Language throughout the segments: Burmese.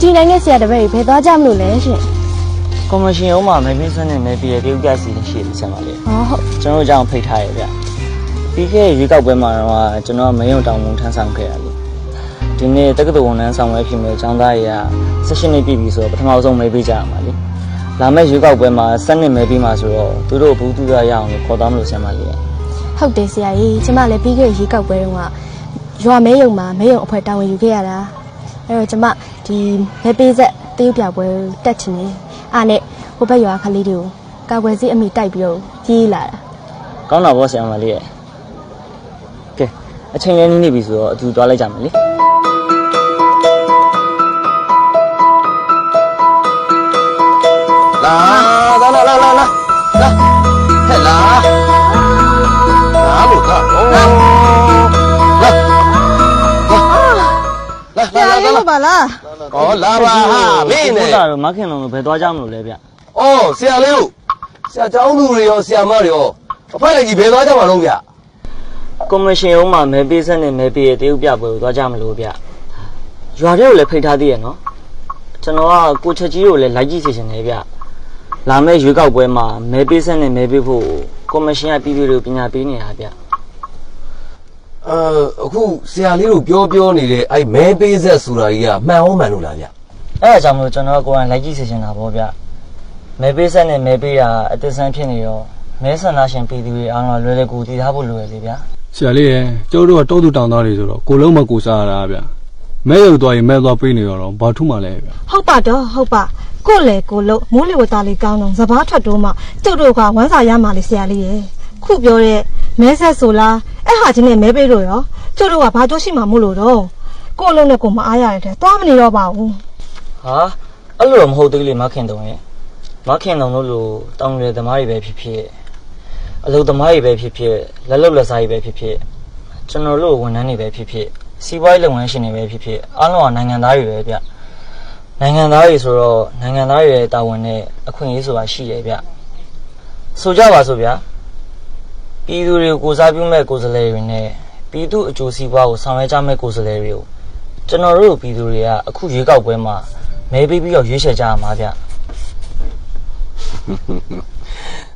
ကြီးနိုင်တဲ့ဆရာတပည့်တွေဘယ်သွားကြမလို့လဲရှင်ကော်မရှင်အောင်မှာမဲမင်းစန်းနဲ့မဲပြည်ရဲ့တရုတ်ပြစီရှိတယ်ဆရာမလေးဟောဟုတ်ကျွန်တော်တို့ကြောင့်ဖိတ်ထားရဗျပြီးခဲ့တဲ့ရွေးကောက်ပွဲမှာတော့ကျွန်တော်ကမယုံတောင်ဝန်ထမ်းဆောင်ခဲ့ရလေဒီနေ့တက္ကသိုလ်ဝန်ထမ်းဆောင်ပွဲဖြစ်မဲ့ကျောင်းသားတွေက16နှစ်ပြည့်ပြီဆိုတော့ပထမဆုံးမဲပေးကြရမှာလေလာမယ့်ရွေးကောက်ပွဲမှာ7နှစ်မဲပေးမှာဆိုတော့သူတို့ဘူးသူရရအောင်လို့ခေါ်သွားမလို့ဆရာမလေးဟုတ်တယ်ဆရာကြီးကျမလည်းပြီးခဲ့တဲ့ရေကောက်ပွဲတုန်းကရွာမဲယုံမှာမဲယုံအဖွဲတာဝန်ယူခဲ့ရတာအဲ့တော့ကျမ ဒီမဲပေးဆက်တရုတ်ပြပွဲတက်ချင်တယ်အားနဲ့ဟိုဘက်ရွာခလေးတွေကိုကာကွယ်စီးအမိတိုက်ပြီးတော့ပြေးလာတာကောင်းတာပေါ့ဆရာမလေးရဲ့ကဲအချိန်လေးနေပြီဆိုတော့အတူသွားလိုက်ကြမယ်လေလာလာလာလာလာလာလာဟဲ့လာလာလို့ကအိုးလာလာလာလာဆရာလေးလို့ပါလား ဩလာပါဟာမင်းနဲ့ဘုရားတော့မခင်လုံးလို့ဘယ်သွားကြမလို့လဲဗျဩဆရာလေးတို့ဆရာကျောင်းသူတွေရောဆရာမတွေရောအဖိုက်လိုက်ကြီးဘယ်သွားကြမှာလုံးဗျကော်မရှင်အောင်မှာမဲပေးဆက်နဲ့မဲပေးရဲ့တရုတ်ပြပွဲကိုသွားကြမလို့ဗျရွာထဲကိုလည်းဖိတ်ထားသေးရဲ့နော်ကျွန်တော်ကကိုချက်ကြီးကိုလည်းလိုက်ကြည့်စီချင်တယ်ဗျလာမယ့်ရွေးကောက်ပွဲမှာမဲပေးဆက်နဲ့မဲပေးဖို့ကော်မရှင်ကပြည်သူတွေကိုပညာပေးနေတာဗျ အဲအခုဆရာလေးတို့ပြောပြောနေတဲ့အဲ့မဲပေးဆက်ဆိုတာကြီးကမှန်အောင်မှန်လို့လားဗျအဲ့ဒါကြောင့်မလို့ကျွန်တော်ကကိုယ်တိုင်လိုက်ကြည့်စီချင်တာပေါ့ဗျမဲပေးဆက်နဲ့မဲပေးတာအသစ်ဆန်းဖြစ်နေတော့မဲဆန္ဒရှင်ပြည်သူတွေအားလုံးလွယ်လွယ်ကူကူတည်ထားဖို့လိုရလေဗျာဆရာလေးရဲ့ကျုပ်တို့ကတောသူတောင်သားတွေဆိုတော့ကိုလုံးမကိုစားရတာဗျမဲရုပ်သွားရင်မဲသွားပေးနေရတော့ဘာထုမှလဲဗျဟုတ်ပါတော့ဟုတ်ပါကို့လေကိုလို့မိုးလေဝသလေးကောင်းတော့စပားထွက်တော့မှကျုပ်တို့ကဝမ်းစာရမှာလေဆရာလေးရဲ့ ခုပြောတဲ့မဲဆက်ဆိုလားအဲ့ဟာချင်းနဲ့မဲပေးလို့ရောကျုပ်တို့ကဘာကြိုးရှိမှမို့လို့တော့ကို့အလုံးနဲ့ကိုမအားရတဲ့သွားမနေတော့ပါဘူးဟာအဲ့လိုတော့မဟုတ်သေးလေမခင်တုံရဲ့မခင်တုံတို့လိုတောင်းရသမားတွေပဲဖြစ်ဖြစ်အလုပ်သမားတွေပဲဖြစ်ဖြစ်လက်လုပ်လက်စားတွေပဲဖြစ်ဖြစ်ကျွန်တော်တို့ဝန်ထမ်းတွေပဲဖြစ်ဖြစ်စီးပွားရေးလုပ်ငန်းရှင်တွေပဲဖြစ်ဖြစ်အားလုံးကနိုင်ငံသားတွေပဲဗျနိုင်ငံသားတွေဆိုတော့နိုင်ငံသားတွေရဲ့တာဝန်နဲ့အခွင့်အရေးဆိုတာရှိတယ်ဗျဆိုကြပါစို့ဗျာ ပြည်သူတွေကိုကိုစားပြုမဲ့ကိုယ်စားလှယ်တွေနဲ့ပြည်သူအကျိုးစီးပွားကိုဆောင်ရွက်ကြမဲ့ကိုယ်စားလှယ်တွေကိုကျွန်တော်တို့ပြည်သူတွေကအခုရွေးကောက်ပွဲမှာမဲပေးပြီးတော့ရွေးချယ်ကြရမှာဗျ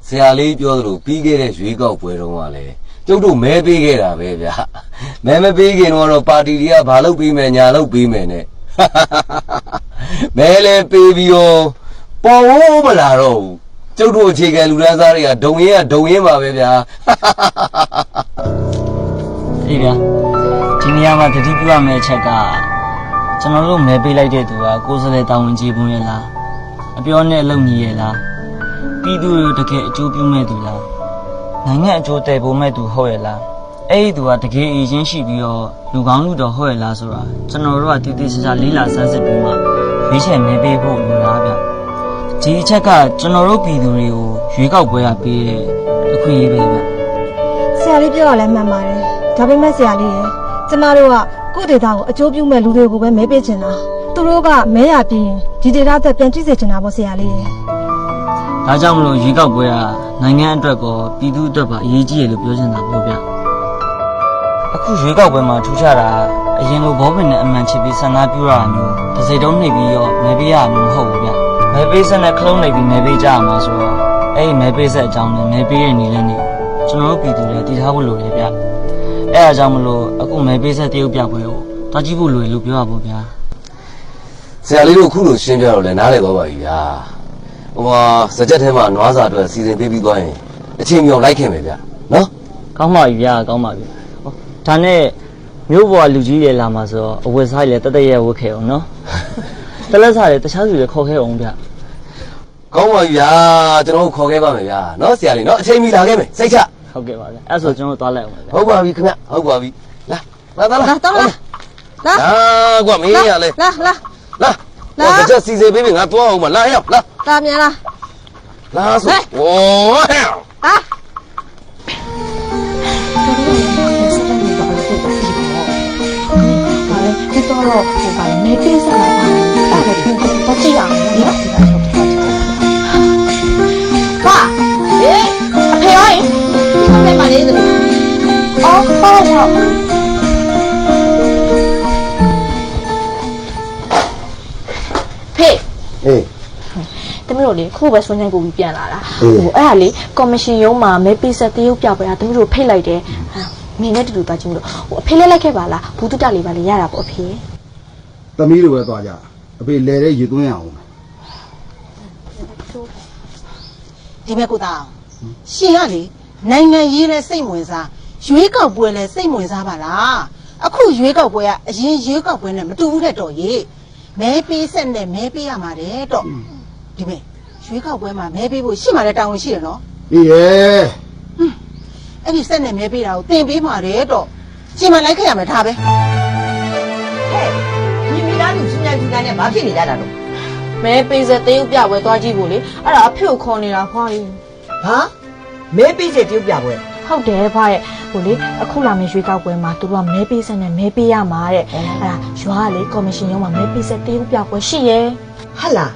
ဆရာလေးပြောသလိုပြီးခဲ့တဲ့ရွေးကောက်ပွဲတုန်းကလည်းကျုပ်တို့မဲပေးခဲ့တာပဲဗျာမဲမပေးခင်တော့ပါတီတွေကဘာလုပ်ပေးမယ်ညာလုပ်ပေးမယ်နဲ့မဲလဲပေးပြီးတော့ပေါ်ဝိုးမလာတော့ဘူး ကျုပ်တို့အခြေခံလူတန်းစားတွေကဒုံရင်ကဒုံရင်ပါပဲဗျာအေးဗျာဒီနေရာမှာတတိပြုရမယ့်အချက်ကကျွန်တော်တို့မဲပေးလိုက်တဲ့သူကကိုယ်စားလှယ်တာဝန်ကြီးပုံရဲ့လားအပြောနဲ့အလုပ်ညီရဲ့လားပြည်သူတွေတကယ်အကျိုးပြုမဲ့သူလားနိုင်ငံအကျိုးတည်ဖို့မဲ့သူဟုတ်ရဲ့လားအဲ့ဒီသူကတကယ်အရင်ရှိပြီးတော့လူကောင်းလူတော်ဟုတ်ရဲ့လားဆိုတာကျွန်တော်တို့ကတည်တည်ချာချာလေးလာစမ်းစစ်ပြီးမှရွေးချယ်မဲပေးဖို့လိုလားဗျ ဒီအချက်ကကျွန်တော်တို့ပြည်သူတွေကိုရွေးကောက်ပွဲရပေးတဲ့အခွင့်အရေးပဲဗျဆရာလေးပြောရလဲမှန်ပါတယ်ဒါပေမဲ့ဆရာလေးရဲ့ကျမတို့ကကိုယ့်ဒေတာကိုအကျိုးပြုမဲ့လူတွေကိုပဲမဲပေးချင်တာသူတို့ကမဲရပြီးရင်ဒီဒေတာသက်ပြန်ကြည့်စေချင်တာပေါ့ဆရာလေးရဲ့။ဒါကြောင့်မလို့ရွေးကောက်ပွဲကနိုင်ငံအတွက်ကောပြည်သူအတွက်ပါအရေးကြီးရလို့ပြောချင်တာပေါ့ဗျ။အခုရွေးကောက်ပွဲမှာထူးခြားတာအရင်လိုဘောပင်နဲ့အမှန်ချစ်ပြီးဆန္ဒပြုရတာမျိုးတစ်စိတ်တုံးနှိပ်ပြီးတော့မဲပေးရမှာမဟုတ်ဘူးဗျ။ မဲပေးဆက်နဲ့ခလုံးနှိပ်ပြီးမဲပေးကြရမှာဆိုတော့အဲ့ဒီမဲပေးဆက်အကြောင်းနဲ့မဲပေးရနေလဲနေကျွန်တော်တို့ပြည်သူတွေတည်ထားဖို့လိုတယ်ဗျ။အဲ့ဒါကြောင့်မလို့အခုမဲပေးဆက်တရုတ်ပြပွဲကိုတွားကြည့်ဖို့လိုရလို့ပြောရပါဗျာ။ဆရာလေးတို့အခုလိုရှင်းပြတော့လဲနားလည်သွားပါပြီဗျာဟိုဟာစကြက်ထဲမှာနွားစာအတွက်စီစဉ်ပေးပြီးသွားရင်အချိန်မြောင်လိုက်ခင်ပဲဗျာနော်ကောင်းပါပြီဗျာကောင်းပါပြီဟောဒါနဲ့မြို့ပေါ်ကလူကြီးတွေလာမှာဆိုတော့အဝတ်စားတွေလည်းတသက်ရဲ့ဝတ်ခဲ့အောင်နော် တလက်စားတွေတခြားသူတွေခေါ်ခဲ့အောင်ဗျကောင်းပါပြီဗျာကျွန်တော်တို့ခေါ်ခဲ့ပါမယ်ဗျာနော်ဆရာလေးနော်အချိန်မီလာခဲ့မယ်စိတ်ချဟုတ်ကဲ့ပါဗျအဲ့ဆိုကျွန်တော်တို့သွားလိုက်အောင်ဗျဟုတ်ပါပြီခင်ဗျဟုတ်ပါပြီလာလာလာလာတော့လာလာလာကွာမင်းရလေလာလာလာလာလာစကြက်စီစဉ်ပေးပြီငါသွားအောင်မလာရောက်လာလာမြန်လာလာဆိုဝေါဟဲ့ဟာဒီတော့တော့ဟိုကမဲပေးဆက်လာ တာအဲ့ဒါကိုတော့ကြည့်အောင်နော်ပါဟေးအဖေရောရင်ဒီမမလေးသမီးအော်ဟုတ်ဟုတ်တို့လေခုပဲဆွမ်းချိုင်းကိုပြီးပြန်လာတာဟိုအဲ့ဒါလေကော်မရှင်ရုံးမှာမဲပေးဆက်တရုပ်ပြပွဲတာသမီးတို့ဖိတ်လိုက်တယ်ဟာမင်းနဲ့တူတူသွားကြည့်မလို့ဟိုအဖေလေးလိုက်ခဲ့ပါလားဘူးတုတလေးပါလေရတာပေါ့အဖေသမီးလိုပဲသွားကြ အဖေလဲတဲ့ရေသွင်းရအောင်ဒီမဲ့ကိုသားရှင်ကလေနိုင်ငံရေးနဲ့စိတ်ဝင်စားရွေးကောက်ပွဲလဲစိတ်ဝင်စားပါလားအခုရွေးကောက်ပွဲကအရင်ရွေးကောက်ပွဲနဲ့မတူဘူးတဲ့တော်ကြီးမဲပေးဆက်နဲ့မဲပေးရမှာတဲ့တော့ဒီမဲ့ရွေးကောက်ပွဲမှာမဲပေးဖို့ရှိမှလည်းတာဝန်ရှိတယ်နော်အေးရဲ့အဲ့ဒီဆက်နဲ့မဲပေးတာကိုတင်ပေးမှာတဲ့တော့ရှင်မလိုက်ခဲ့ရမယ်ဒါပဲဒီမိ သားစုစဉ့်ကြည့်တဲ့ဘာဖြစ်နေကြတာတော့မဲပေးဆက်တရုပ်ပြပွဲသွားကြည့်ဖို့လေအဲ့ဒါအဖေကိုခေါ်နေတာဖွားကြီးဟာမဲပေးစေပြုတ်ပြပွဲဟုတ်တယ်ဖွားရဲ့ဟိုလေအခုလာမယ့်ရွေးကောက်ပွဲမှာသူတို့ကမဲပေးဆက်နဲ့မဲပေးရမှာတဲ့အဲ့ဒါရွာကလေကော်မရှင်ရုံးမှာမဲပေးဆက်တရုပ်ပြပွဲရှိရဲ့ဟာလား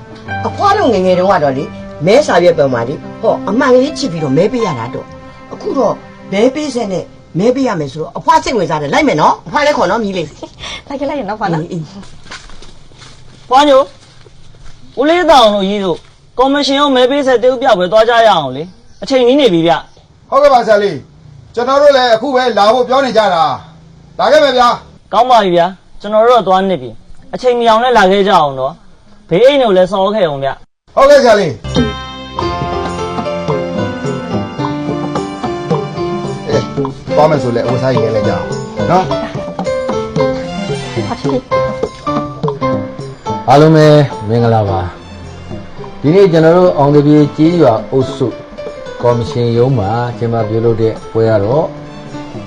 အဖွားတို့ငယ်ငယ်တုန်းကတော့လေမဲစာရွက်ပေါ်မှာလေဟောအမှန်လေးချစ်ပြီးတော့မဲပေးရတာတော့အခုတော့မဲပေးစေနဲ့မဲပေးရမယ်ဆိုတော့အဖွားစိတ်ဝင်စားတယ်လိုက်မယ်နော်အဖွားလည်းခေါ်နော်မြည်လေးလိုက်ခဲ့လိုက်ရတော့ဖွားနော် ဖွားညိုဦးလေးတောင်တို့ရေးတို့ကော်မရှင်ရောမဲပေးဆက်တေးဥပြပွဲသွားကြရအောင်လေအချိန်ကြီးနေပြီဗျဟုတ်ကဲ့ပါဆရာလေးကျွန်တော်တို့လည်းအခုပဲလာဖို့ပြောနေကြတာလာခဲ့မယ်ဗျာကောင်းပါပြီဗျာကျွန်တော်တို့ကသွားနေပြီအချိန်မီအောင်လည်းလာခဲ့ကြအောင်တော့ဘေးအိမ်ကိုလည်းစော်ခဲ့အောင်ဗျဟုတ်ကဲ့ဆရာလေးအေးသွားမယ်ဆိုလဲအဝတ်စားရေးလဲကြအောင်နော် အားလုံးပဲမင်္ဂလာပါဒီနေ့ကျွန်တော်တို့အောင်တပြေကြီးရွာအုပ်စုကော်မရှင်ရုံးမှာကျင်းပပြုလုပ်တဲ့ပွဲကတော့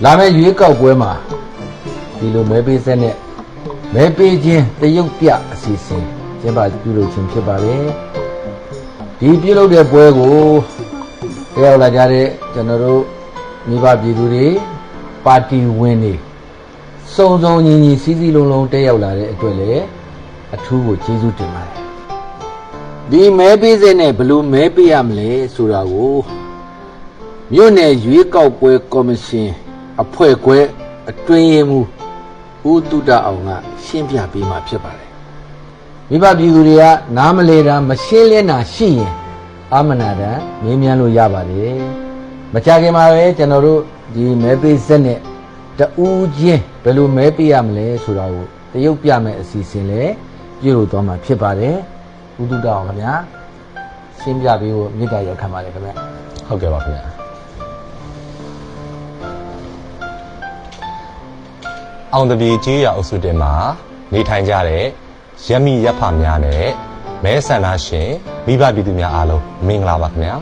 လာမယ့်ရွေးကောက်ပွဲမှာဒီလိုမဲပေးဆက်နဲ့မဲပေးခြင်းတရုတ်ပြအစီအစဉ်ကျင်းပပြုလုပ်ခြင်းဖြစ်ပါတယ်ဒီပြုလုပ်တဲ့ပွဲကိုတက်ရောက်လာကြတဲ့ကျွန်တော်တို့မိဘပြည်သူတွေပါတီဝင်တွေစုံစုံညီညီစီးစီးလုံးလုံးတက်ရောက်လာတဲ့အတွက်လည်း အထူးကိုကျေးဇူးတင်ပါတယ်ဒီမဲပေးစက်နဲ့ဘယ်လိုမဲပေးရမလဲဆိုတာကိုမြို့နယ်ရွေးကောက်ပွဲကော်မရှင်အဖွဲ့ခွဲအတွင်းရေးမှူးဦးတုဒ္ဒအောင်ကရှင်းပြပေးမှာဖြစ်ပါတယ်မိဘပြည်သူတွေကနားမလဲတာမရှင်းလင်းတာရှိရင်အာမနာတန်မင်းမြန်းလို့ရပါတယ်မကြခင်မှာပဲကျွန်တော်တို့ဒီမဲပေးစက်နဲ့တူးချင်းဘယ်လိုမဲပေးရမလဲဆိုတာကိုတရုပ်ပြမယ်အစီအစဉ်လဲ ပြုလုပ်သွားမှာဖြစ်ပါတယ်ဥဒုဒအောင်ခင်ဗျာရှင်းပြပေးဖို့မေတ္တာရက်ခံပါတယ်ခင်ဗျာဟုတ်ကဲ့ပါခင်ဗျာအောင်တပြေကြီးရအုပ်စုတင်မှာနေထိုင်ကြတဲ့ရက်မိရက်ဖများနဲ့မဲဆန္ဒရှင်မိဘပြည်သူများအားလုံးမင်္ဂလာပါခင်ဗျာ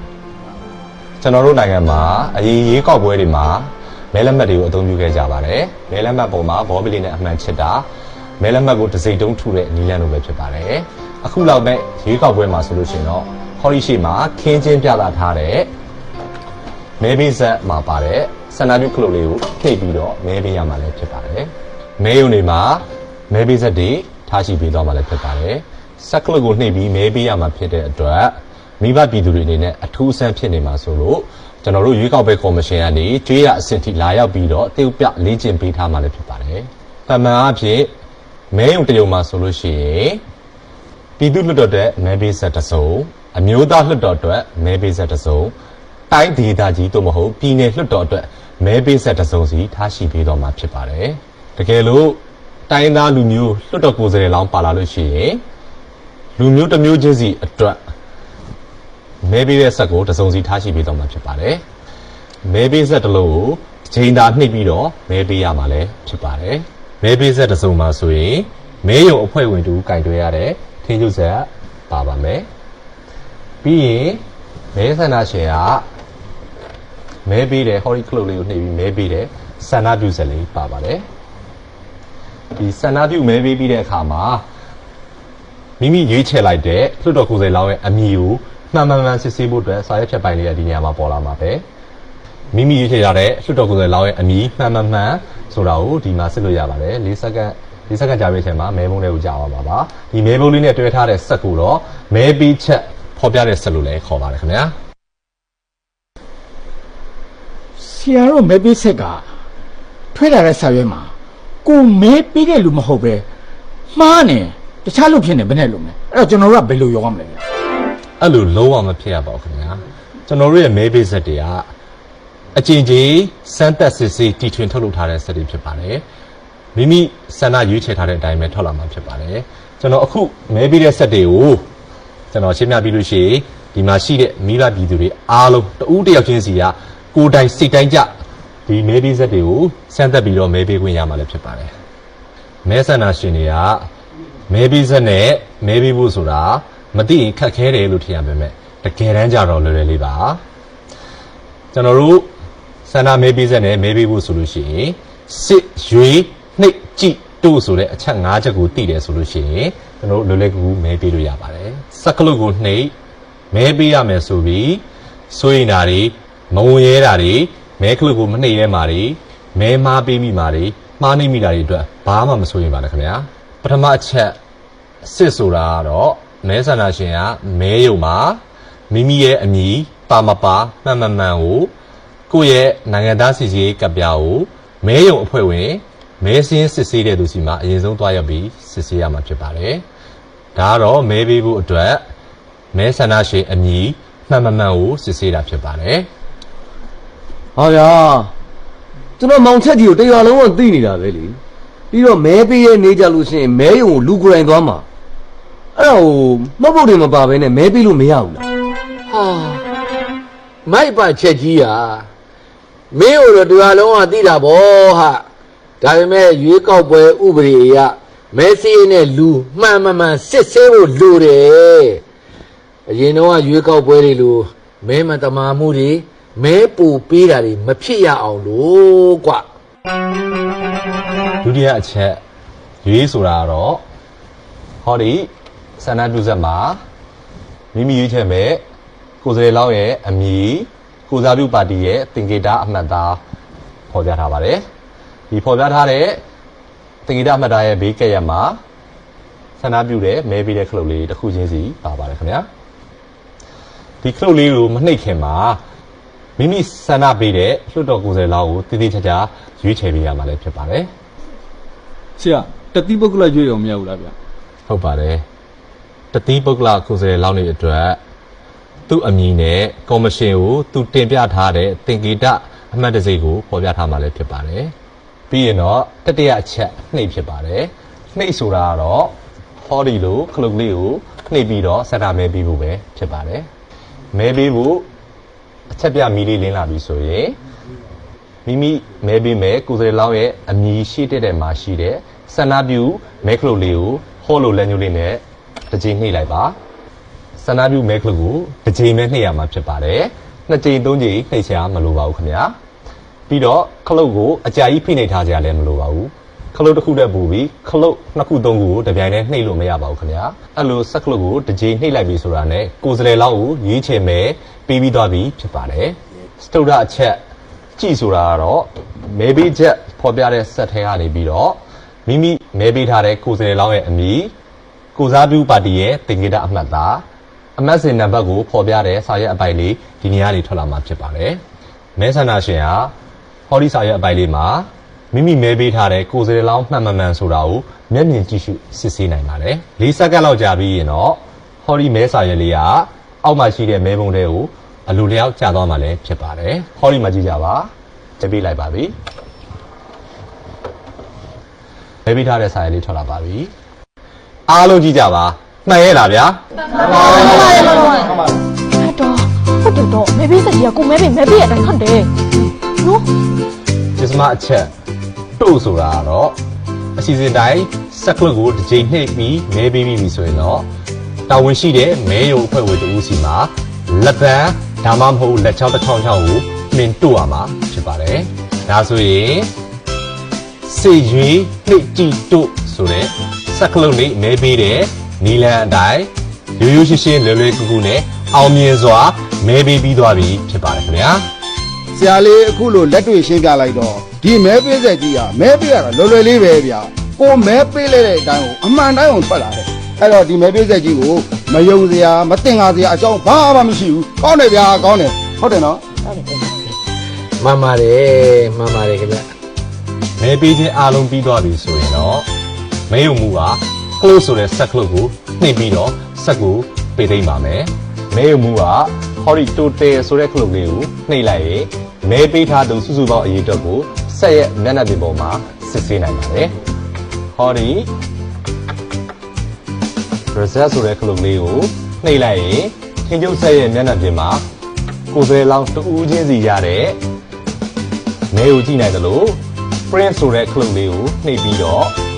ကျွန်တော်တို့နိုင်ငံမှာအရေးရေးကောက်ပွဲတွေမှာမဲလက်မှတ်တွေကိုအသုံးပြုခဲ့ကြပါတယ်မဲလက်မှတ်ပုံမှာဘောပလီနဲ့အမှန်ချစ်တာ မဲလက်မှတ်ကိုတစ်စိတ်တုံးထုတဲ့နီလန်းလိုပဲဖြစ်ပါတယ်အခုလောက်ပဲရေးကောက်ပွဲမှာဆိုလို့ရှိရင်တော့ဟော်ရီရှိမှာခင်းချင်းပြသထားတဲ့မဲပေးဆက်မှာပါတဲ့ဆန္ဒပြုခလုတ်လေးကိုနှိပ်ပြီးတော့မဲပေးရမှာလည်းဖြစ်ပါတယ်။မဲယုံတွေမှာမဲပေးဆက်တွေထားရှိပေးသွားမှာလည်းဖြစ်ပါတယ်။ဆက်ကလုတ်ကိုနှိပ်ပြီးမဲပေးရမှာဖြစ်တဲ့အတွက်မိဘပြည်သူတွေအနေနဲ့အထူးအဆန်းဖြစ်နေမှာဆိုလို့ကျွန်တော်တို့ရွေးကောက်ပွဲကော်မရှင်ကနေကျွေးရအဆင့်ထိလာရောက်ပြီးတော့တေုပ်ပြလေ့ကျင့်ပေးထားမှာလည်းဖြစ်ပါတယ်။ပမှန်အဖြစ် မဲယုံတရုံမှာဆိုလို့ရှိရင်ပြည်သူ့လွှတ်တော်တဲ့မဲပေးဆက်တစ်စုံအမျိုးသားလွှတ်တော်အတွက်မဲပေးဆက်တစ်စုံတိုင်းဒေသကြီးတို့မဟုတ်ပြည်နယ်လွှတ်တော်အတွက်မဲပေးဆက်တစ်စုံစီထားရှိပေးတော့မှာဖြစ်ပါတယ်တကယ်လို့တိုင်းသားလူမျိုးလွှတ်တော်ကိုယ်စားလှယ်လောင်းပါလာလို့ရှိရင်လူမျိုးတစ်မျိုးချင်းစီအတွက်မဲပေးတဲ့ဆက်ကိုတစ်စုံစီထားရှိပေးတော့မှာဖြစ်ပါတယ်မဲပေးဆက်တစ်လုံးကိုတစ်ချိန်သာနှိပ်ပြီးတော့မဲပေးရမှာလည်းဖြစ်ပါတယ် မဲပေးဆက်တစ်စုံမှာဆိုရင်မဲယုံအဖွဲ့ဝင်တူကင်တွဲရတဲ့ထင်းကျုပ်ဆက်ပါပါမယ်ပြီးရင်မဲဆန္ဒရှင်ကမဲပေးတယ်ဟော်ရီကလုတ်လေးကိုနှိပ်ပြီးမဲပေးတယ်ဆန္ဒပြုဆက်လေးပါပါတယ်ဒီဆန္ဒပြုမဲပေးပြီးတဲ့အခါမှာမိမိရွေးချယ်လိုက်တဲ့လွှတ်တော်ကိုယ်စားလှယ်လောင်းရဲ့အမည်ကိုမှန်မှန်မှန်စစ်ဆေးဖို့အတွက်စာရွက်ဖြတ်ပိုင်းလေးကဒီနေရာမှာပေါ်လာမှာပဲ မိမိရွေးချယ်ရတဲ့လွှတ်တော်ကိုယ်စားလှယ်လောင်းရဲ့အမည်မှန်မှန်မှန်ဆိုတာကိုဒီမှာစစ်လို့ရပါတယ်၄စက္ကန့်၄စက္ကန့်ကြာပြီးအချိန်မှာမဲဘုံလေးကိုကြာသွားပါပါဒီမဲဘုံလေးနဲ့တွဲထားတဲ့ဆက်ကိုတော့မဲပေးချက်ဖော်ပြတဲ့ဆက်လို့လည်းခေါ်ပါတယ်ခင်ဗျာဆရာတို့မဲပေးဆက်ကထွေးလာတဲ့ဆာရွက်မှာကိုမဲပေးတဲ့လူမဟုတ်ပဲမှားနေတခြားလူဖြစ်နေဘယ်နဲ့လို့မလဲအဲ့တော့ကျွန်တော်တို့ကဘယ်လိုရောရမလဲဗျအဲ့လိုလုံးဝမဖြစ်ရပါဘူးခင်ဗျာကျွန်တော်တို့ရဲ့မဲပေးဆက်တွေက အကျဉ်းကြီးစမ်းသက်စစ်စစ်တီထွင်ထုတ်လုပ်ထားတဲ့ဆက်တွေဖြစ်ပါတယ်မိမိဆန္ဒရွေးချယ်ထားတဲ့အတိုင်းပဲထွက်လာမှာဖြစ်ပါတယ်ကျွန်တော်အခုမဲပေးတဲ့ဆက်တွေကိုကျွန်တော်ရှင်းပြပြီးလို့ရှိရင်ဒီမှာရှိတဲ့မိဘပြည်သူတွေအားလုံးတဦးတစ်ယောက်ချင်းစီကကိုယ်တိုင်စိတ်တိုင်းကြဒီမဲပေးဆက်တွေကိုစမ်းသက်ပြီးတော့မဲပေးခွင့်ရမှာလည်းဖြစ်ပါတယ်မဲဆန္ဒရှင်တွေကမဲပေးဆက်နဲ့မဲပေးဖို့ဆိုတာမသိရင်ခက်ခဲတယ်လို့ထင်ရပါမယ်တကယ်တမ်းကြတော့လွယ်လွယ်လေးပါကျွန်တော်တို့ ဆန္ဒမဲပေးဆက်နဲ့မဲပေးဖို့ဆိုလို့ရှိရင်စစ်ရွေးနှိပ်ကြည့်တို့ဆိုတဲ့အချက်၅ချက်ကိုသိတယ်ဆိုလို့ရှိရင်ကျွန်တော်တို့လွယ်လွယ်ကူကူမဲပေးလို့ရပါတယ်စက်ကလုတ်ကိုနှိပ်မဲပေးရမယ်ဆိုပြီးစိုးရင်တာတွေမဝင်ရဲတာတွေမဲကလုတ်ကိုမနှိပ်ရဲမှာတွေမဲမားပေးမိမှာတွေမှားနေမိတာတွေအတွက်ဘာမှမစိုးရင်ပါနဲ့ခင်ဗျာပထမအချက်စစ်ဆိုတာကတော့မဲဆန္ဒရှင်ကမဲယုံမှာမိမိရဲ့အမည်ပါမပါမှန်မှန်မှန်ကို ကိုယ့်ရဲ့နိုင်ငံသားစီစီရေးကပ်ပြားကိုမဲယုံအဖွဲ့ဝင်မဲစင်းစစ်ဆေးတဲ့သူစီမှာအရင်ဆုံးတွားရောက်ပြီးစစ်ဆေးရမှာဖြစ်ပါတယ်ဒါကတော့မဲပေးဖို့အတွက်မဲဆန္ဒရှင်အမည်မှန်မှန်မှန်ကိုစစ်ဆေးတာဖြစ်ပါတယ်ဟာဗျာကျွန်တော်မောင်ချက်ကြီးကိုတရွာလုံးကသိနေတာပဲလေပြီးတော့မဲပေးရဲ့နေကြလို့ရှိရင်မဲယုံကိုလူကိုယ်တိုင်သွားမှာအဲ့ဒါကိုမဟုတ်ဘူးတွေမပါဘဲနဲ့မဲပေးလို့မရဘူးလားဟာမိုက်ပါချက်ကြီးอ่ะ မင်းတို့တော့တရားလုံးကသိတာဗောဟာဒါပေမဲ့ရွေးကောက်ပွဲဥပဒေအရမဲစီးနဲ့လူမှန်မှန်မှန်စစ်ဆေးဖို့လိုတယ်အရင်တော့ကရွေးကောက်ပွဲတွေလိုမဲမတမာမှုတွေမဲပူပေးတာတွေမဖြစ်ရအောင်လို့ကွာဒုတိယအချက်ရွေးဆိုတာကတော့ဟောဒီဆန္ဒပြုဆက်မှာမိမိရွေးချယ်မဲ့ကိုယ်စားလှယ်လောင်းရဲ့အမည် ကိုစားပြုပါတီရဲ့သင်္ကေတအမှတ်သားဖော်ပြထားပါတယ်ဒီဖော်ပြထားတဲ့သင်္ကေတအမှတ်သားရဲ့ဘေးကက်ရက်မှာဆန္ဒပြုတဲ့မဲပေးတဲ့ခလုတ်လေးတစ်ခုချင်းစီပါပါတယ်ခင်ဗျာဒီခလုတ်လေးကိုမနှိပ်ခင်မှာမိမိဆန္ဒပေးတဲ့လွှတ်တော်ကိုယ်စားလှယ်လောင်းကိုတည်တည်ချာချာရွေးချယ်ပေးရမှာလည်းဖြစ်ပါတယ်ဆရာတတိပုဂ္ဂလရွေးအောင်မရဘူးလားဗျဟုတ်ပါတယ်တတိပုဂ္ဂလကိုယ်စားလှယ်လောင်းတွေအတွက် သူ့အမည်နဲ့ကော်မရှင်ကိုသူတင်ပြထားတဲ့သင်္ကေတအမှတ်တံဆိပ်ကိုဖော်ပြထားမှာလည်းဖြစ်ပါတယ်ပြီးရင်တော့တတိယအချက်နှိပ်ဖြစ်ပါတယ်နှိပ်ဆိုတာကတော့ဟောဒီလိုခလုတ်လေးကိုနှိပ်ပြီးတော့စက်တာမဲပြီးဖို့ပဲဖြစ်ပါတယ်မဲပြီးဖို့အချက်ပြမီလေးလင်းလာပြီဆိုရင်မိမိမဲပေးမဲ့ကိုယ်စားလှယ်လောင်းရဲ့အမည်ရှိတဲ့တဲ့မှာရှိတဲ့ဆန္ဒပြုမဲခလုတ်လေးကိုဟောလို့လက်ညှိုးလေးနဲ့တစ်ချိန်နှိပ်လိုက်ပါဆ န္ဒပြုမဲခလုတ်ကိုတစ်ချိန်ပဲနှိပ်ရမှာဖြစ်ပါတယ်နှစ်ချိန်သုံးချိန်နှိပ်ချင်မလိုပါဘူးခင်ဗျာပြီးတော့ခလုတ်ကိုအကြာကြီးဖိနှိပ်ထားကြလည်းမလိုပါဘူးခလုတ်တစ်ခုတည်းပူပြီးခလုတ်နှစ်ခုသုံးခုကိုတစ်ပြိုင်တည်းနှိပ်လို့မရပါဘူးခင်ဗျာအဲ့လိုဆက်ခလုတ်ကိုတစ်ချိန်နှိပ်လိုက်ပြီဆိုတာနဲ့ကိုယ်စားလှယ်လောင်းကိုရွေးချယ်မဲပေးပြီးသွားပြီဖြစ်ပါတယ်စတုဒ္ဓအချက်ကြည်ဆိုတာကတော့မဲပေးချက်ဖော်ပြတဲ့ဆက်ထဲကနေပြီးတော့မိမိမဲပေးထားတဲ့ကိုယ်စားလှယ်လောင်းရဲ့အမည်ကိုစားပြုပါတီရဲ့တင်ကြအမှတ်သား အမှတ်စဉ်နံပါတ်ကိုဖော်ပြတဲ့စာရွက်အပိုင်လေးဒီနေရာနေထွက်လာမှာဖြစ်ပါတယ်မဲဆန္ဒရှင်ဟာဟောဒီစာရွက်အပိုင်လေးမှာမိမိမဲပေးထားတဲ့ကိုယ်စားလှယ်လောင်းမှန်မှန်မှန်ဆိုတာကိုမျက်မြင်ကြည့်ရှုစစ်ဆေးနိုင်ပါတယ်၄စက္ကန့်လောက်ကြာပြီးရင်တော့ဟောဒီမဲစာရွက်လေးကအောက်မှာရှိတဲ့မဲပုံတွေကိုအလိုလျောက်ကြာသွားမှာလည်းဖြစ်ပါတယ်ဟောဒီမှာကြည့်ကြပါတပိလိုက်ပါပြီမဲပေးထားတဲ့စာရွက်လေးထွက်လာပါပြီအားလုံးကြည့်ကြပါ မှန်ရဲ့လားဗျာဟုတ်တော့ဟုတ်တယ်တော့မဲပေးဆက်ကြီးကကိုမဲပေးမဲပေးရတဲ့အတိုင်းဟုတ်တယ်နော်ပစ္စမအချက်တို့ဆိုတာကတော့အစီအစဉ်တိုင်းစက်ကလပ်ကိုတစ်ချိန်နှိပ်ပြီးမဲပေးပြီးပြီဆိုရင်တော့တာဝန်ရှိတဲ့မဲယုံအဖွဲ့ဝင်တူဦးစီမှာလက်ပံဒါမှမဟုတ်လက်ချောင်းတစ်ချောင်းချောင်းကိုနှင်တို့ရမှာဖြစ်ပါတယ်ဒါဆိုရင်စေရွေးနှိပ်ကြည့်တို့ဆိုတဲ့စက်ကလပ်လေးမဲပေးတဲ့ နီလန်အတိုင်းရိုးရိုးရှင်းရှင်းလွယ်လွယ်ကူကူနဲ့အောင်မြင်စွာမဲပေးပြီးသွားပြီဖြစ်ပါတယ်ခင်ဗျာဆရာလေးအခုလိုလက်တွေ့ရှင်းပြလိုက်တော့ဒီမဲပေးဆက်ကြီးကမဲပေးရတာလွယ်လွယ်လေးပဲဗျာကိုမဲပေးလိုက်တဲ့အတိုင်းကိုအမှန်တိုင်းအောင်ထွက်လာတယ်အဲ့တော့ဒီမဲပေးဆက်ကြီးကိုမယုံစရာမတင်ငါစရာအကြောင်းဘာမှမရှိဘူးကောင်းတယ်ဗျာကောင်းတယ်ဟုတ်တယ်နော်မှန်ပါတယ်မှန်ပါတယ်ခင်ဗျမဲပေးခြင်းအားလုံးပြီးသွားပြီဆိုရင်တော့မဲယုံမှုက close ဆိုတဲ့ set ကလုတ်ကိုနှိပ်ပြီးတော့ set ကိုပေးသိမ့်ပါမယ်မဲယုံမှုကဟော်ဒီတိုတယ်ဆိုတဲ့ခလုတ်လေးကိုနှိပ်လိုက်ရင်မဲပေးထားသူစုစုပေါင်းအရေးအတွက်ကိုဆက်ရဲ့မျက်နှာပြင်ပေါ်မှာစစ်ဆေးနိုင်ပါတယ်ဟော်ဒီ result ဆိုတဲ့ခလုတ်လေးကိုနှိပ်လိုက်ရင်ထင်ကျုပ်ဆက်ရဲ့မျက်နှာပြင်မှာကိုယ်စဲလောင်းတူးချင်းစီရတဲ့မဲကိုကြည့်နိုင်တယ်လို့ print ဆိုတဲ့ခလုတ်လေးကိုနှိပ်ပြီးတော့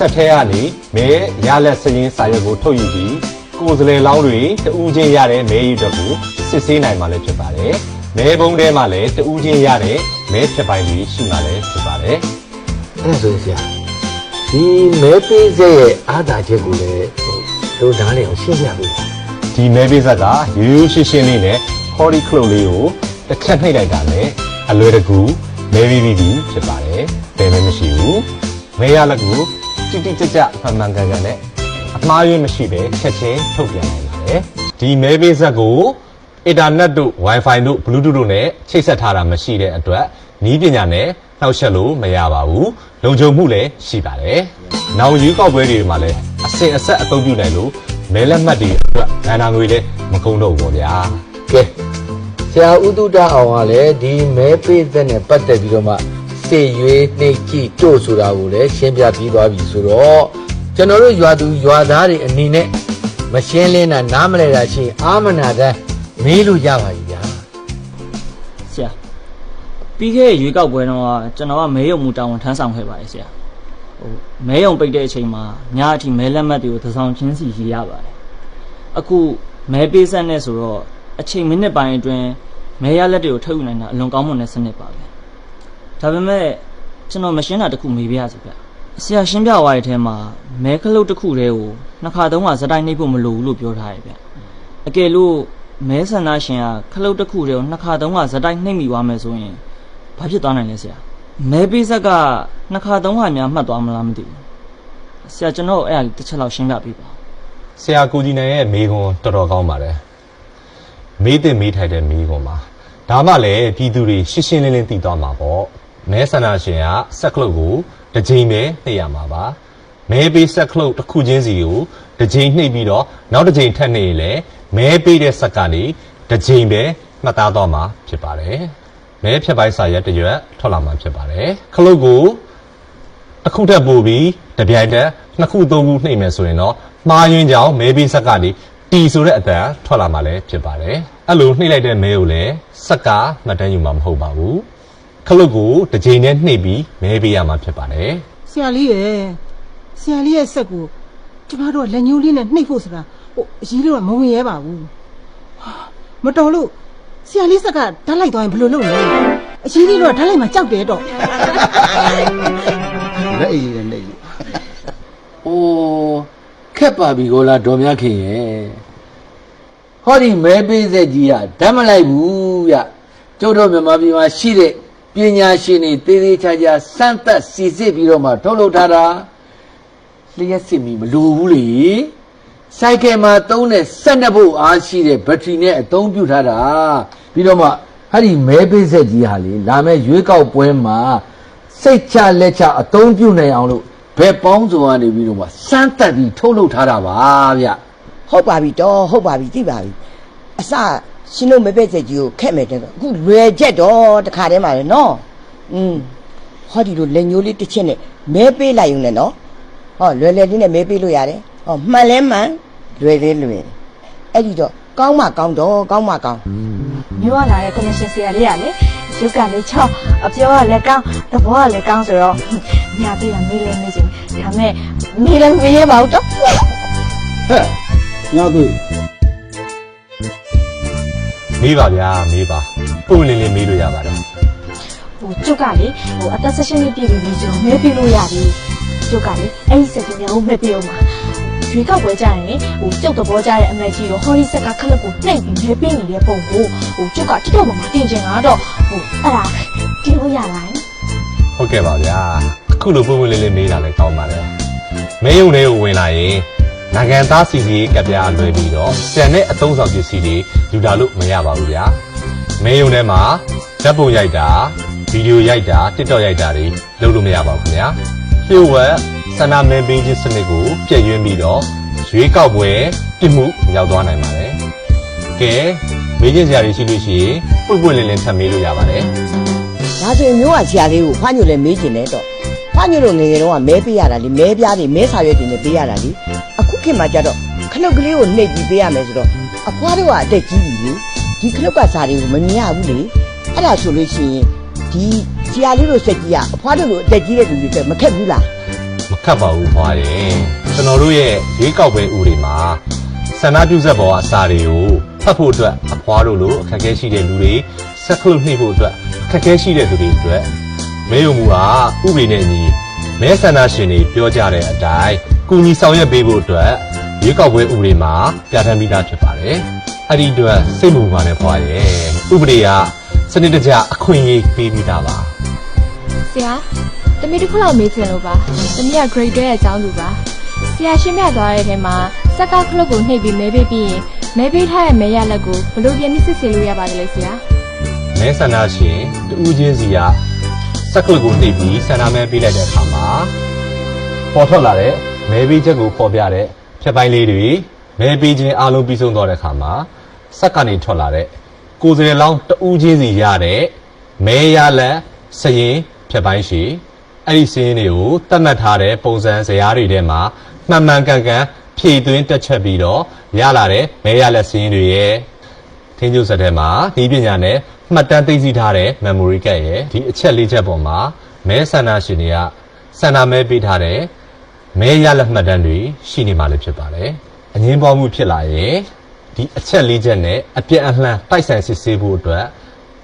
ဆက်ထဲကနေမဲရလက်စရင်စာရွက်ကိုထုတ်ယူပြီးကိုယ်စလဲလောင်းတွေတူးချင်းရတဲ့မဲရီအတွက်ကိုစစ်ဆေးနိုင်မှာလည်းဖြစ်ပါတယ်မဲဘုံထဲမှာလည်းတူးချင်းရတဲ့မဲဖြစ်ပိုင်းတွေရှိမှလည်းဖြစ်ပါတယ်အဲ့ဒါဆိုရင်ဆရာဒီမဲပေးစက်ရဲ့အားသာချက်ကိုလည်းဟိုတို့နားလည်အောင်ရှင်းပြပေးပါဒီမဲပေးဆက်ကရိုးရိုးရှင်းရှင်းလေးနဲ့ဟော်ဒီခလုတ်လေးကိုတစ်ချက်နှိပ်လိုက်တာနဲ့အလွယ်တကူမဲပြီးပြီးပြီဖြစ်ပါတယ်ဘယ်မှမရှိဘူးမဲရလက်ကို တိတိကျကျမှန်မှန်ကန်ကန်နဲ့အမှားရင်းမရှိပဲချက်ချင်းထုတ်ပြန်နိုင်ပါတယ်ဒီမဲပေးဆက်ကိုအင်တာနက်တို့ Wi-Fi တို့ Bluetooth တို့နဲ့ချိတ်ဆက်ထားတာမရှိတဲ့အတွက်နီးပညာနဲ့နှောက်ယှက်လို့မရပါဘူးလုံခြုံမှုလည်းရှိပါတယ်နောက်ရွေးကောက်ပွဲတွေမှာလည်းအစင်အဆက်အသုံးပြုနိုင်လို့မဲလက်မှတ်တွေအတွက်ဘန်နာငွေလည်းမကုန်တော့ဘူးပေါ့ဗျာကဲဆရာဥတုဒအောင်ကလည်းဒီမဲပေးသက်နဲ့ပတ်သက်ပြီးတော့မှ စေရွေးနှိတ်ကြည့်တို့ဆိုတာကိုလည်းရှင်းပြပြီးသွားပြီဆိုတော့ကျွန်တော်တို့ရွာသူရွာသားတွေအနေနဲ့မရှင်းလင်းတာနားမလဲတာရှိရင်အာမနာတမ်းမေးလို့ရပါပြီဗျာဆရာပြီးခဲ့တဲ့ရွေးကောက်ပွဲတော့ကျွန်တော်ကမဲယုံမှုတာဝန်ထမ်းဆောင်ခဲ့ပါတယ်ဆရာဟိုမဲယုံပိတ်တဲ့အချိန်မှာညအထိမဲလက်မှတ်တွေကိုသဆောင်ချင်းစီရေးရပါတယ်အခုမဲပေးဆက်နဲ့ဆိုတော့အချိန်မိနစ်ပိုင်းအတွင်းမဲရလက်တွေကိုထုတ်ယူနိုင်တာအလွန်ကောင်းမွန်တဲ့စနစ်ပါပဲ ဒါပေမဲ့ကျွန်တော်မရှင်းတာတစ်ခုမေးပြရစီဗျဆရာရှင်းပြသွားတဲ့အထဲမှာမဲခလုတ်တစ်ခုတည်းကိုနှစ်ခါသုံးခါစတိုင်းနှိပ်ဖို့မလိုဘူးလို့ပြောထားတယ်ဗျအကယ်လို့မဲဆန္ဒရှင်ကခလုတ်တစ်ခုတည်းကိုနှစ်ခါသုံးခါစတိုင်းနှိပ်မိသွားမယ်ဆိုရင်ဘာဖြစ်သွားနိုင်လဲဆရာမဲပေးဆက်ကနှစ်ခါသုံးခါများမှတ်သွားမလားမသိဘူးဆရာကျွန်တော်အဲ့ဒါလေးတစ်ချက်လောက်ရှင်းပြပေးပါဆရာကိုကြီးနိုင်ရဲ့မေးခွန်းတော်တော်ကောင်းပါတယ်မေးတဲ့မေးထိုက်တဲ့မေးခွန်းပါဒါမှလည်းပြည်သူတွေရှင်းရှင်းလင်းလင်းသိသွားမှာပေါ့ မဲဆန္ဒရှင်ကစက်ကလုတ်ကိုတစ်ချိန်ပဲနှိပ်ရမှာပါမဲပေးစက်ကလုတ်တစ်ခုချင်းစီကိုတစ်ချိန်နှိပ်ပြီးတော့နောက်တစ်ချိန်ထပ်နှိပ်ရင်လည်းမဲပေးတဲ့ဆက်ကနေတစ်ချိန်ပဲမှတ်သားသွားမှာဖြစ်ပါတယ်မဲဖြတ်ပိုင်းစာရက်တစ်ရွက်ထွက်လာမှာဖြစ်ပါတယ်ခလုတ်ကိုတစ်ခုထပ်ပို့ပြီးတပြိုင်တည်းနှစ်ခုသုံးခုနှိပ်မယ်ဆိုရင်တော့မှားယွင်းကြောင်မဲပေးဆက်ကနေတီဆိုတဲ့အတန်ထွက်လာမှလည်းဖြစ်ပါတယ်အဲ့လိုနှိပ်လိုက်တဲ့မဲကိုလည်းစက်ကမှတ်တမ်းယူမှာမဟုတ်ပါဘူး ခလုတ်ကိုတစ်ချိန်နဲ့နှိပ်ပြီးမဲပေးရမှာဖြစ်ပါတယ်ဆရာလေးရဲ့ဆရာလေးရဲ့စက်ကိုကျမတို့ကလက်ညှိုးလေးနဲ့နှိပ်ဖို့ဆိုတာဟိုအကြီးလို့ကမဝင်ရဲပါဘူးဟာမတော်လို့ဆရာလေးစက်ကဓာတ်လိုက်သွားရင်ဘယ်လိုလုပ်လဲအကြီးလေးတော့ဓာတ်လိုက်မှကြောက်တယ်တော့လက်အေးလေးနဲ့နေလို့။အိုးခက်ပါပြီကိုလားဒေါ်မြခင်ရဲ့။ဟောဒီမဲပေးစက်ကြီးကဓာတ်မလိုက်ဘူးဗျ။ကျုပ်တို့မြန်မာပြည်မှာရှိတဲ့ ပညာရှင်တွေတေးသေးချာချာစမ်းသပ်စီစစ်ပြီးတော့မှထုတ်လုပ်ထားတာလျှက်စစ်မီမလိုဘူးလေ။စိုက်ကယ်မှာသုံးတဲ့စက်နှစ်ဖို့အားရှိတဲ့ဘက်ထရီနဲ့အသုံးပြုထားတာပြီးတော့မှဟာဒီမဲပေးစက်ကြီးဟာလေလာမဲ့ရွေးကောက်ပွဲမှာစိတ်ချလက်ချအသုံးပြုနိုင်အောင်လို့ဘယ်ပေါင်းစုံကနေပြီးတော့မှစမ်းသပ်ပြီးထုတ်လုပ်ထားတာပါဗျဟုတ်ပါပြီတော့ဟုတ်ပါပြီသိပါပြီအစ ရှင်တို့မပဲ့ချက်ကြီးကိုခက်မယ်တဲ့အခုလွယ်ချက်တော့တခါတည်းမှာလေနော်อืมဟောဒီလိုလက်ညိုးလေးတစ်ချက်နဲ့မဲပေးလိုက်ရုံနဲ့နော်ဟောလွယ်လွယ်လေးနဲ့မဲပေးလို့ရတယ်ဟောမှန်လဲမှန်လွယ်လေးလွယ်အဲ့ဒီတော့ကောင်းမှကောင်းတော့ကောင်းမှကောင်းမျိုးရလာတဲ့ connection ဆရာလေးကလေရုပ်ကလည်းချောက်အပြောကလည်းကောင်းသဘောကလည်းကောင်းဆိုတော့ညာပြရမေးလဲမေးချင်ဒါမဲ့မေးလဲမေးရပါဘူးတော့ဟဲ့ညသူ မေးပါဗျာမေးပါပုံလင်းလင်းမေးလို့ရပါတယ်ဟိုကျုပ်ကလေဟိုအသက်16နှစ်ပြည့်ပြီဆိုတော့မဲပြလို့ရပြီကျုပ်ကလေအဲ့ဒီစက်ကြီးနဲ့ဟိုမဲပြအောင်ပါရွေးကောက်ပွဲကြရင်လေဟိုကျုပ်သဘောကြတဲ့အမတ်ကြီးရောဟော်ရီဆက်ကခလက်ကိုနှိပ်ပြီးမဲပေးနေတဲ့ပုံကိုဟိုကျုပ်ကတိတော့မှမတင်ချင်တာတော့ဟိုအဲ့ဒါတင်လို့ရလားဟုတ်ကဲ့ပါဗျာအခုလိုပုံလင်းလင်းမေးတာလည်းကောင်းပါတယ်မဲယုံလေးကိုဝင်လာရင် နိုင်ငံသားစီစီကပ်ပြားလွှဲပြီးတော့ကျန်တဲ့အသုံးဆောင်ပစ္စည်းတွေယူလာလို့မရပါဘူးဗျာမဲယုံထဲမှာဓာတ်ပုံရိုက်တာဗီဒီယိုရိုက်တာ TikTok ရိုက်တာတွေလုပ်လို့မရပါဘူးခင်ဗျာလျှို့ဝှက်ဆန္ဒမဲပေးခြင်းစနစ်ကိုပြည့်ရွင်းပြီးတော့ရွေးကောက်ပွဲပြစ်မှုရောက်သွားနိုင်ပါတယ်ကဲမေးချင်စရာတွေရှိလို့ရှိရင်ပွင့်ပွင့်လင်းလင်းထပ်မေးလို့ရပါတယ်ဒါဆိုရင်မျိုးကဆရာလေးကိုဖားညိုလည်းမေးကျင်တယ်တော့ဖားညိုတို့ငယ်ငယ်တုန်းကမဲပေးရတာလေမဲပြားတွေမဲစာရွက်တွေနဲ့ပေးရတာလေအ ခုခေတ်မှာကျတော့ခလုတ်ကလေးကိုနှိပ်ပြီးပေးရမယ်ဆိုတော့အဖွားတို့ကအတက်ကြီးပြီလေဒီခလုတ်ကစာတွေကိုမမြင်ရဘူးလေအဲ့ဒါဆိုလို့ရှိရင်ဒီဆရာလေးတို့စက်ကြီးကအဖွားတို့လိုအတက်ကြီးတဲ့လူတွေအတွက်မခက်ဘူးလားမခတ်ပါဘူးဖွာတယ်ကျွန်တော်တို့ရဲ့ရွေးကောက်ပွဲဥတွေမှာဆန္ဒပြုဆက်ပေါ်အစာတွေကိုဖတ်ဖို့အတွက်အဖွားတို့လိုအခက်အခဲရှိတဲ့လူတွေစက်ကလုနှိပ်ဖို့အတွက်အခက်အခဲရှိတဲ့သူတွေအတွက်မဲယုံမှုဟာဥပဒေနဲ့ညီမဲဆန္ဒရှင်တွေပြောကြတဲ့အတိုင်း ကုညီဆောင်ရွက်ပေးဖို့အတွက်ရွေးကောက်ပွဲဥပဒေမှာပြဋ္ဌာန်းပြီးသားဖြစ်ပါတယ်အဲ့ဒီအတွက်စိတ်မပူပါနဲ့ဖွာရဲ့ဥပဒေကစနစ်တကျအခွင့်အရေးပေးပြီးသားပါဆရာတမီးတစ်ခုလောက်မေးချင်လို့ပါတမီးက grade 2ရဲ့အကြောင်းလူပါဆရာရှင်းပြသွားတဲ့အထဲမှာစက်ကခလုတ်ကိုနှိပ်ပြီးမဲပေးပြီးရင်မဲပေးထားတဲ့မဲရလက်ကိုဘယ်လိုပြန်ပြီးစစ်ဆေးလို့ရပါသလဲဆရာမဲဆန္ဒရှင်တူဦးချင်းစီကစက်ကလစ်ကိုနှိပ်ပြီးဆန္ဒမဲပေးလိုက်တဲ့အခါမှာပေါ်ထွက်လာတဲ့ မဲပေးချက်ကိုပေါ်ပြတဲ့ဖြတ်ပိုင်းလေးတွေမဲပေးခြင်းအလုံးပြီးဆုံးသွားတဲ့အခါမှာစက်ကနေထွက်လာတဲ့ကိုယ်စရလောင်းတူဦးချင်းစီရတဲ့မဲရလက်စရင်ဖြတ်ပိုင်းရှိအဲ့ဒီစရင်တွေကိုတတ်မှတ်ထားတဲ့ပုံစံဇယားတွေထဲမှာမှန်မှန်ကန်ကန်ဖြည့်သွင်းတက်ချက်ပြီးတော့ရလာတဲ့မဲရလက်စရင်တွေရဲ့ထင်းကျုပ်ဆက်ထဲမှာဒီပညာနဲ့မှတ်တမ်းသိသိထားတဲ့ memory card ရဲ့ဒီအချက်လေးချက်ပေါ်မှာမဲဆန္ဒရှင်တွေကဆန္ဒမဲပေးထားတဲ့ မဲရလက်မှတ်တမ်းတွေရှိနေမှလည်းဖြစ်ပါတယ်။အငင်းပွားမှုဖြစ်လာရင်ဒီအချက်လေးချက်နဲ့အပြည့်အလှန်တိုက်ဆိုင်စစ်ဆေးဖို့အတွက်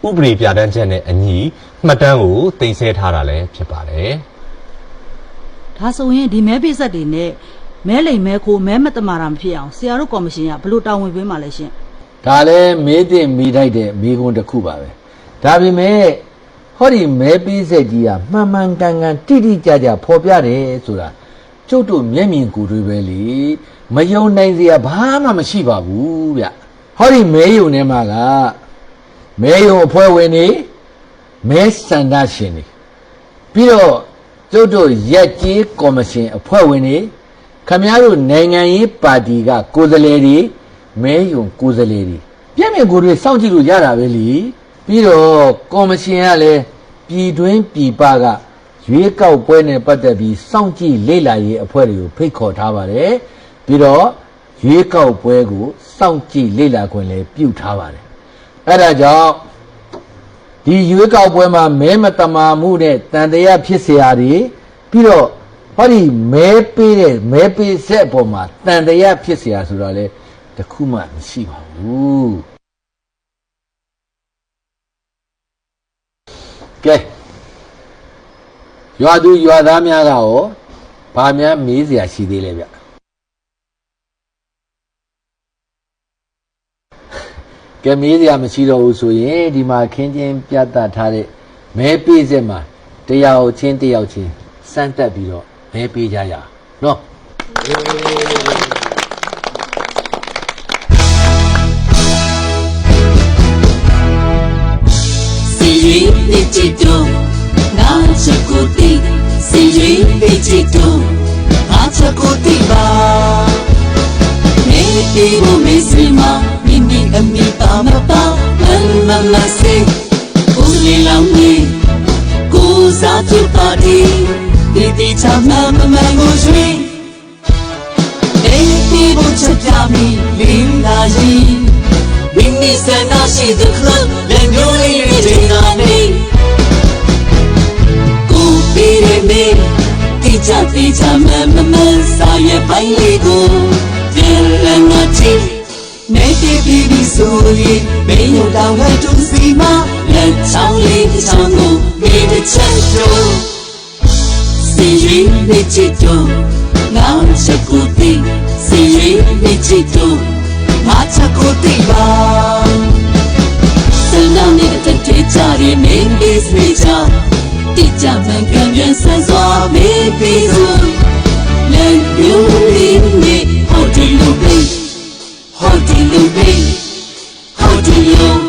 ဥပဒေပြဋ္ဌာန်းချက်နဲ့အညီမှတ်တမ်းကိုတင်ဆက်ထားတာလည်းဖြစ်ပါတယ်။ဒါဆိုရင်ဒီမဲပေးဆက်တွေနဲ့မဲလိမ်မဲခိုးမဲမတမာတာမဖြစ်အောင်ဆရာတို့ကော်မရှင်ကဘယ်လိုတာဝန်ပေးမှလဲရှင်ဒါလည်းမေးတဲ့မေးထိုက်တဲ့မေးခွန်းတစ်ခုပါပဲဒါပေမဲ့ဟောဒီမဲပေးဆက်ကြီးကမှန်မှန်ကန်ကန်တိတိကျကျဖော်ပြတယ်ဆိုတာ ကျုပ်တို့မျက်မြင်ကိုယ်တွေပဲလေမယုံနိုင်စရာဘာမှမရှိပါဘူးဗျဟောဒီမဲယုံထဲမှာကမဲယုံအဖွဲ့ဝင်တွေမဲစန္ဒရှင်တွေပြီးတော့ကျုပ်တို့ရက်ကြီးကော်မရှင်အဖွဲ့ဝင်တွေခမည်းတော်နိုင်ငံရေးပါတီကကိုယ်စားလှယ်တွေမဲယုံကိုယ်စားလှယ်တွေပြည့်မြင်ကိုယ်တွေစောင့်ကြည့်လို့ရတာပဲလीပြီးတော့ကော်မရှင်ကလည်းပြည်တွင်းပြည်ပက ရွေးကောက်ပွဲနဲ့ပတ်သက်ပြီးစောင့်ကြည့်လေ့လာရေးအဖွဲ့တွေကိုဖိတ်ခေါ်ထားပါတယ်ပြီးတော့ရွေးကောက်ပွဲကိုစောင့်ကြည့်လေ့လာခွင့်လည်းပြုထားပါတယ်အဲ့ဒါကြောင့် ဒီရွေးကောက်ပွဲမှာမဲမတမာမှုနဲ့တန်တရားဖြစ်เสียရည်ပြီးတော့ဟောဒီမဲပေးတဲ့မဲပေးဆက်အပေါ်မှာတန်တရားဖြစ်เสียဆိုတော့လေတခုမှမရှိပါဘူးကဲ ရွာသူရွာသားများကရောဘာများမေးเสียရှိသေးလဲဗျကဲမေးเสียမရှိတော့ဘူးဆိုရင်ဒီမှာခင်းချင်းပြတ်တထားတဲ့မဲပေးစက်မှာတယောက်ချင်းတယောက်ချင်းစမ်းတက်ပြီးတော့မဲပေးကြရအောင်နော် စီရီနေချစ်တော့ ငါချက်ကိုတိစီရီနေချစ်တော့ငါချက်ကိုတိပါနေတီကိုမေးစမမိမိအမိပါမပါမမမစေဦးလေးလောင်နေကိုစားချပါတီဒီတီချမမမကိုရွှေနေတီကိုချက်ပြမိလင်းလာရင်မိမိစန္ဒရှိတဲ့ club လက် မေတိကျတိကျမမမစာရဲ့ပိုင်းလေးကိုပြန်လည်မတီနေတီးပြီးပြီးဆိုရင်မင်းတို့တောင်းလိုက်သူစီမလက်ချောင်းလေးတစ်ချောင်းကိုမိတဲ့ချက်တော့စီရင်နေချစ်တော့ငါချက်ကိုသိစီရင်နေချစ်တော့မာချကိုတိပါစနမ်းနေတဲ့တေချာရီမင်းဒီစမီချာ တိကျမှန်ကန်ပြန်ဆန်စွာပြီးပြီးစုလေယူလီနီဟိုတီလူပီဟိုတီလူပီဟိုတီလူ